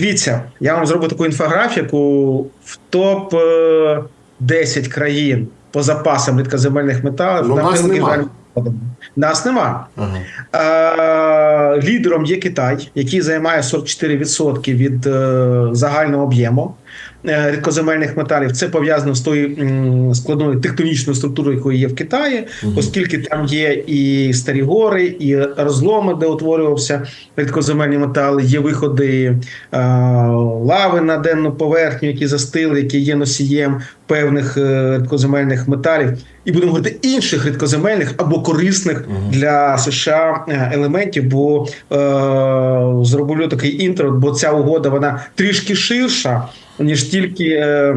Дивіться, я вам зроблю таку інфографіку в топ е, 10 країн по запасам рідкоземельних металів. Ну, на нас превеликий Нас нема. Ага. Е, лідером є Китай, який займає 44% від е, загального об'єму е, рідкоземельних металів. Це пов'язано з тою складною тектонічною структурою, якою є в Китаї, оскільки там є і старі гори, і розломи, де утворювався рідкоземельні метали, є виходи е, лави на денну поверхню, які застили, які є носієм певних е, рідкоземельних металів, і будемо говорити інших рідкоземельних або корисних для США е, елементів. Бо е, зроблю такий інтро, бо ця угода вона трішки ширша ніж тільки. Е,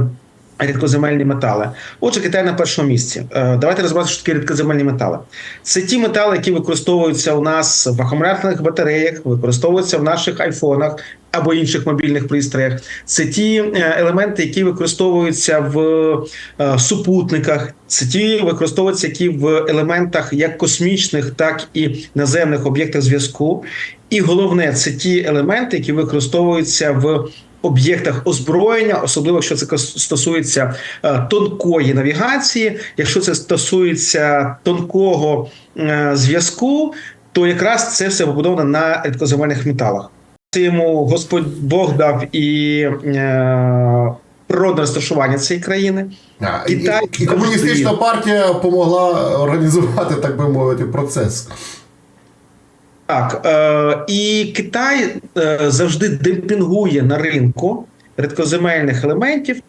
Рідкоземельні метали. Отже, Китай на першому місці. Е, Давайте розбиратися, що таке рідкоземельні метали. Це ті метали, які використовуються у нас в акумуляторних батареях, використовуються в наших айфонах або інших мобільних пристроях. Це ті е, елементи, які використовуються в е, супутниках. Це ті використовуються, які в елементах як космічних, так і наземних об'єктах зв'язку. І головне, це ті елементи, які використовуються в об'єктах озброєння, особливо якщо це стосується е, тонкої навігації, якщо це стосується тонкого зв'язку, то якраз це все побудовано на рідкоземельних металах. Йому Господь Бог дав і е, природне розташування цієї країни. А, Китай і, і комуністична партія допомогла організувати, так би мовити, процес. Так, е, і Китай е, завжди демпінгує на ринку рідкоземельних елементів.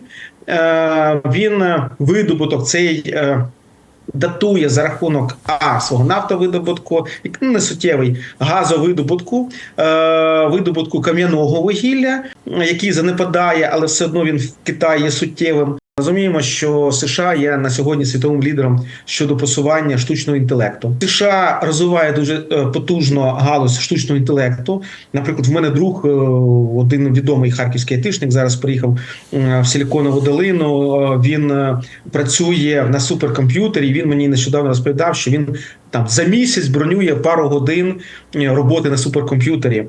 Е, він видобуток цей е, датує за рахунок А свого нафтовидобутку, і, ну, не суттєвий газовидобутку, е, видобутку кам'яного вугілля, який занепадає, але все одно він в Китаї є суттєвим. Розуміємо, що США є на сьогодні світовим лідером щодо просування штучного інтелекту. США розвиває дуже е, потужно галузь штучного інтелекту. Наприклад, в мене друг, е, один відомий харківський айтишник, зараз приїхав е, в Силіконову долину. Він працює на суперкомп'ютері. Він мені нещодавно розповідав, що він там за місяць бронює пару годин роботи на суперкомп'ютері.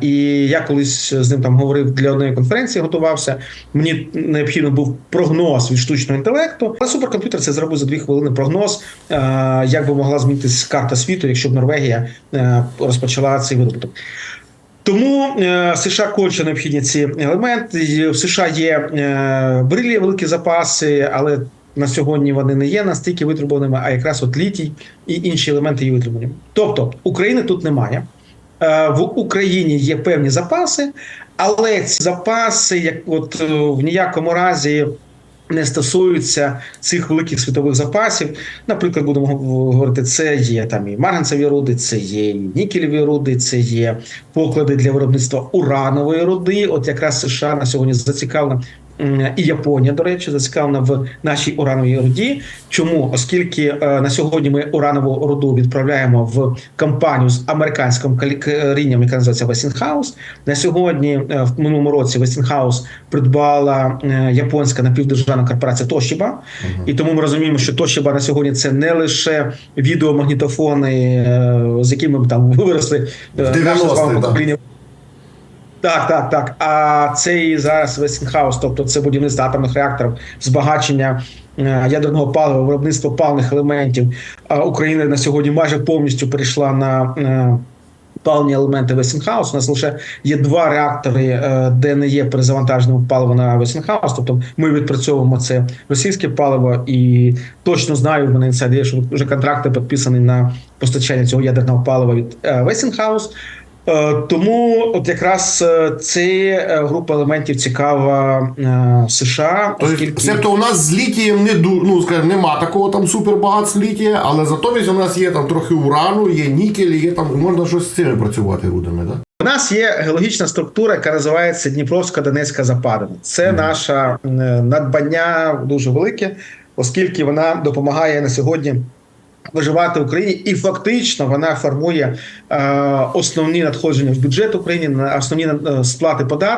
І я колись з ним там говорив для одної конференції, готувався. Мені необхідно був прогноз від штучного інтелекту. Але суперкомп'ютер це зробив за дві хвилини прогноз, е, як би могла змінитися карта світу, якщо б Норвегія е, розпочала цей видобуток. Тому е, США конче необхідні ці елементи. В США є брилі великі запаси, але на сьогодні вони не є настільки витребуваними, а якраз от літій і інші елементи є витребувані. Тобто України тут немає. В Україні є певні запаси, але ці запаси, як от в ніякому разі. Не стосуються цих великих світових запасів. Наприклад, будемо говорити, це є там і марганцеві руди, це є і нікелеві руди, це є поклади для виробництва уранової руди. От якраз США на сьогодні зацікавлена і Японія, до речі, зацікавлена в нашій урановій руді. Чому? Оскільки е, на сьогодні ми уранову руду відправляємо в компанію з американським калікарінням, яка називається Westinghouse. На сьогодні е, в минулому році Westinghouse придбала е, японська напівдержавна корпорація Toshiba. І тому ми розуміємо, що Toshiba на сьогодні це не лише відеомагнітофони, з якими ми там виросли е, В 90-ті, наше з вами так. покоління. Так, так, так. А це і зараз Westinghouse, тобто це будівництво атомних реакторів, збагачення е, ядерного палива, виробництво паливних елементів. А Україна на сьогодні майже повністю перейшла на е, паливні елементи Westinghouse. У нас лише є два реактори, е, де не є перезавантаженого палива на Westinghouse. Тобто ми відпрацьовуємо це російське паливо, і точно знаю, в мене інсайд що вже контракти підписані на постачання цього ядерного палива від е. Е, Тому от якраз е, ця е, група елементів цікава е, США, Тобто, оскільки Себто у нас з літієм не ду- ну, скажімо, нема такого там супербагатства літія, але затомість у нас є там трохи урану, є нікель, є там можна щось з цими працювати рудами, так? У нас є геологічна структура, яка називається Дніпровська Донецька Западина. Це наше надбання дуже велике, оскільки вона допомагає на сьогодні. Виживати в Україні, і фактично вона формує е, основні надходження в бюджет України, основні е, сплати податків.